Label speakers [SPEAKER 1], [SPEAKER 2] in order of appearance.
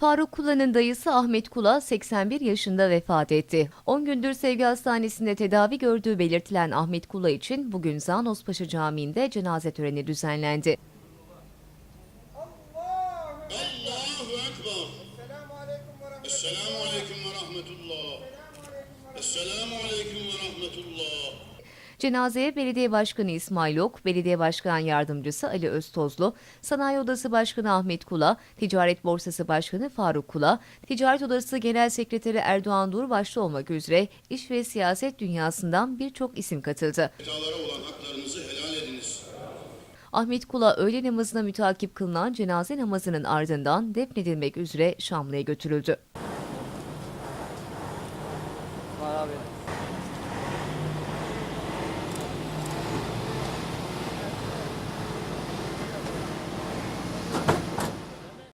[SPEAKER 1] Faruk Kula'nın dayısı Ahmet Kula 81 yaşında vefat etti. 10 gündür Sevgi Hastanesi'nde tedavi gördüğü belirtilen Ahmet Kula için bugün Zanospaşa Camii'nde cenaze töreni düzenlendi.
[SPEAKER 2] Esselamu Aleyküm ve Rahmetullah. Esselamu Aleyküm ve Rahmetullah.
[SPEAKER 1] Cenazeye Belediye Başkanı İsmail Ok, Belediye Başkan Yardımcısı Ali Öztozlu, Sanayi Odası Başkanı Ahmet Kula, Ticaret Borsası Başkanı Faruk Kula, Ticaret Odası Genel Sekreteri Erdoğan Dur başta olmak üzere iş ve siyaset dünyasından birçok isim katıldı. Ahmet Kula öğle namazına mütakip kılınan cenaze namazının ardından defnedilmek üzere Şamlı'ya götürüldü. Var abi.